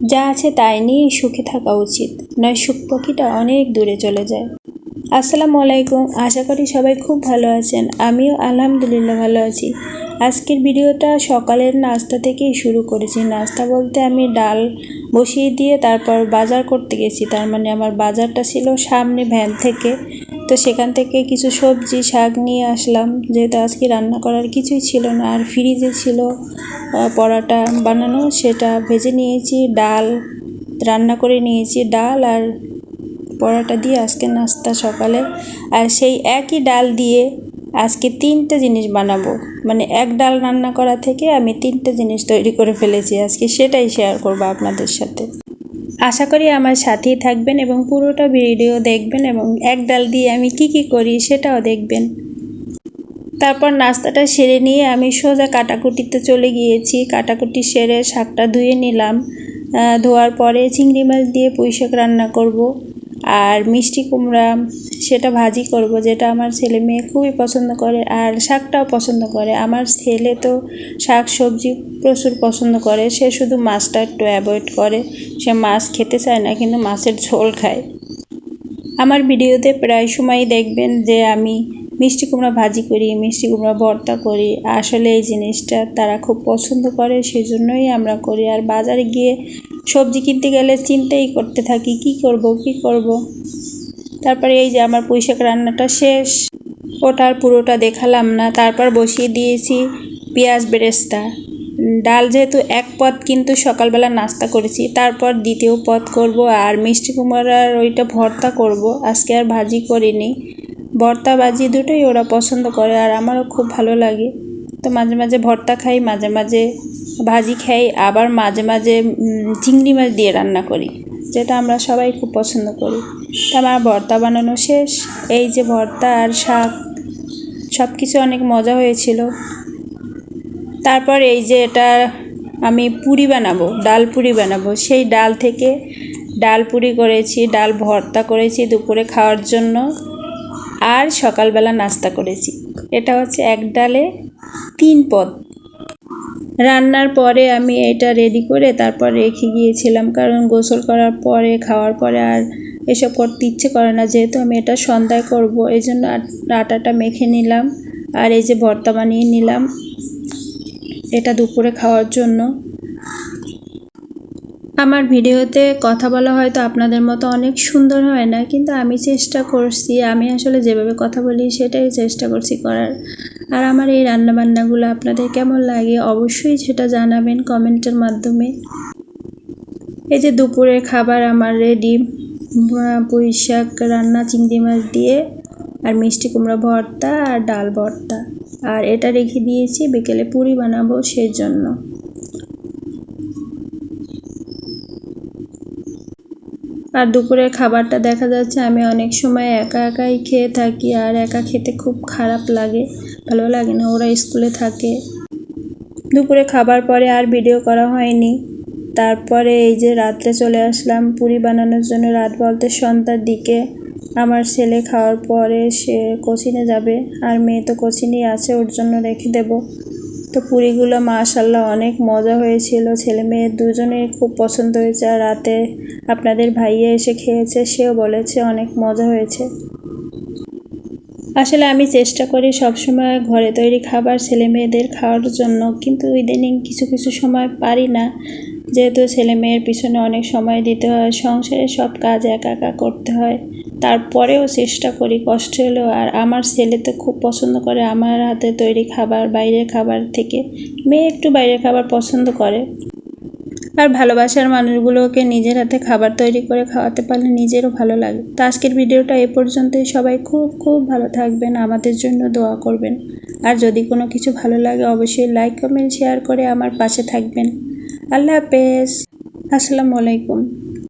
যা আছে তাই নিয়ে সুখে থাকা উচিত। নয়, সুখ পাখিটা অনেক দূরে চলে যায়। আসসালামু আলাইকুম। আশা করি সবাই খুব ভালো আছেন। আমিও আলহামদুলিল্লাহ ভালো আছি। আজকের ভিডিওটা সকালের নাস্তা থেকেই শুরু করেছি। নাস্তা বলতে আমি ডাল বসিয়ে দিয়ে তারপর বাজার করতে গেছি। তার মানে আমার বাজারটা ছিল সামনে ভ্যান থেকে। তো সেখান থেকে কিছু সবজি, শাক নিয়ে আসলাম। যেহেতু আজকে রান্না করার কিছুই ছিল না, আর ফ্রিজে ছিল পরাটা বানানো, সেটা ভেজে নিয়েছি, ডাল রান্না করে নিয়েছি, ডাল আর পরাটা দিয়ে আজকে নাস্তা সকালে। আর সেই একই ডাল দিয়ে আজকে তিনটে জিনিস বানাবো। মানে এক ডাল রান্না করা থেকে আমি তিনটে জিনিস তৈরি করে ফেলেছি। আজকে সেটাই শেয়ার করব আপনাদের সাথে। আশা করি আমার সাথেই থাকবেন এবং পুরোটা ভিডিও দেখবেন এবং এক ডাল দিয়ে আমি কি কি করি সেটাও দেখবেন। তারপর নাস্তাটা সেরে নিয়ে আমি সোজা কাটাকুটিতে চলে গিয়েছি। কাটাকুটি সেরে শাকটা ধুয়ে নিলাম। ধোয়ার পরে চিংড়ি মাছ দিয়ে পুঁই শাক রান্না করব। আর মিষ্টি কুমড়া, সেটা ভাজি করব, যেটা আমার ছেলে মেয়ে খুবই পছন্দ করে আর শাকটাও পছন্দ করে। আমার ছেলে তো শাক সবজি প্রচুর পছন্দ করে, সে শুধু মাছটা একটু অ্যাভয়েড করে। সে মাছ খেতে চায় না, কিন্তু মাছের ঝোল খায়। আমার ভিডিওতে প্রায় সময়ই দেখবেন যে আমি মিষ্টি কুমড়া ভাজি করি, মিষ্টি কুমড়া ভর্তা করি। আসলে এই জিনিসটা তারা খুব পছন্দ করে, সেজন্যই আমরা করি। আর বাজারে গিয়ে সবজি কিনতে গেলে চিন্তাই করতে থাকি, কি করব কি করব। তারপরে এই যে আমার পুঁইশাক রান্নাটা শেষ। ওটার পুরোটা দেখালাম না, তারপর বসিয়ে দিয়েছি পেঁয়াজ বেরেস্তা। ডাল যেহেতু এক পদ, কিন্তু সকালবেলা নাস্তা করেছি। তারপর দ্বিতীয় পদ করব, আর মিষ্টি কুমড়ার ওইটা ভর্তা করব। আজকে আর ভাজি করিনি। ভর্তা, ভাজি দুটোই ওরা পছন্দ করে আর আমারও খুব ভালো লাগে। তো মাঝে মাঝে ভর্তা খাই, মাঝে মাঝে ভাজি খাই, আবার মাঝে মাঝে চিংড়ি মাছ দিয়ে রান্না করি, যেটা আমরা সবাই খুব পছন্দ করি। তা আমার ভর্তা বানানো শেষ, এই যে ভর্তা আর শাক সব কিছু অনেক মজা হয়েছিল। তারপর এই যে এটা আমি পুরি বানাবো, ডাল পুরি বানাবো, সেই ডাল থেকে ডাল পুরি করেছি, ডাল ভর্তা করেছি দুপুরে খাওয়ার জন্য। আর সকালবেলা নাস্তা করেছি। এটা হচ্ছে এক ডালে তিন পদ। রান্নার পরে আমি এটা রেডি করে তারপর রেখে গিয়েছিলাম, কারণ গোসল করার পরে, খাওয়ার পরে আর এসব করতে ইচ্ছে করে না। যেহেতু আমি এটা সন্ধ্যায় করব এই জন্য আটাটা মেখে নিলাম আর এই যে ভর্তা বানিয়ে নিলাম। এটা দুপুরে খাওয়ার জন্য। আমার ভিডিওতে কথা বলা হয়তো আপনাদের মতো অনেক সুন্দর হয় না, কিন্তু আমি চেষ্টা করছি, আমি আসলে যেভাবে কথা বলি সেটাই চেষ্টা করছি করার। আর আমার এই রান্নাবান্নাগুলো আপনাদের কেমন লাগে অবশ্যই সেটা জানাবেন কমেন্টের মাধ্যমে। এই যে দুপুরের খাবার আমার রেডি পুঁই শাক, রান্না, চিংড়ি মাছ দিয়ে, আর মিষ্টি কুমড়া ভর্তা আর ডাল ভর্তা। আর এটা রেখে দিয়েছি, বিকেলে পুরি বানাবো সেই জন্য আর দুপুরের খাবারটা দেখা যাচ্ছে আমি অনেক সময় একা একাই খেয়ে থাকি আর একা খেতে খুব খারাপ লাগে, ভালো লাগে না, ওরা স্কুলে থাকে। দুপুরে খাবার পরে আর ভিডিও করা হয়নি। তারপরে এই যে রাত্রে চলে আসলাম পুরি বানানোর জন্য রাত বলতে সন্ধ্যার দিকে। আমার ছেলে খাওয়ার পরে সে কোচিনে যাবে, আর মেয়ে তো কোচিনেই আছে, ওর জন্য রেখে দেব। তো পুরীগুলো মাশাল্লাহ অনেক মজা হয়েছিল। ছেলে মেয়ে দুজনেই খুব পছন্দ হয়েছে আর রাতে আপনাদের ভাইয়া এসে খেয়েছে, সেও বলেছে অনেক মজা হয়েছে। আসলে আমি চেষ্টা করি সবসময় ঘরে তৈরি খাবার ছেলে মেয়েদের খাওয়ার জন্য, কিন্তু ইদানিং কিছু কিছু সময় পারি না। যেহেতু ছেলে মেয়ের পিছনে অনেক সময় দিতে হয়, সংসারে সব কাজ একা একা করতে হয়। তারপরেও চেষ্টা করি, কষ্ট হলেও। আর আমার ছেলে তো খুব পছন্দ করে আমার হাতে তৈরি খাবার, বাইরের খাবার থেকে। মেয়ে একটু বাইরের খাবার পছন্দ করে। আর ভালোবাসার মানুষগুলোকে নিজের হাতে খাবার তৈরি করে খাওয়াতে পারলে নিজেরও ভালো লাগে। তো আজকের ভিডিওটা এ পর্যন্তই। সবাই খুব খুব ভালো থাকবেন, আমাদের জন্য দোয়া করবেন। আর যদি কোনো কিছু ভালো লাগে, অবশ্যই লাইক কমেন্ট শেয়ার করে আমার পাশে থাকবেন। আল্লাহ হাফেজ। আসসালামু আলাইকুম।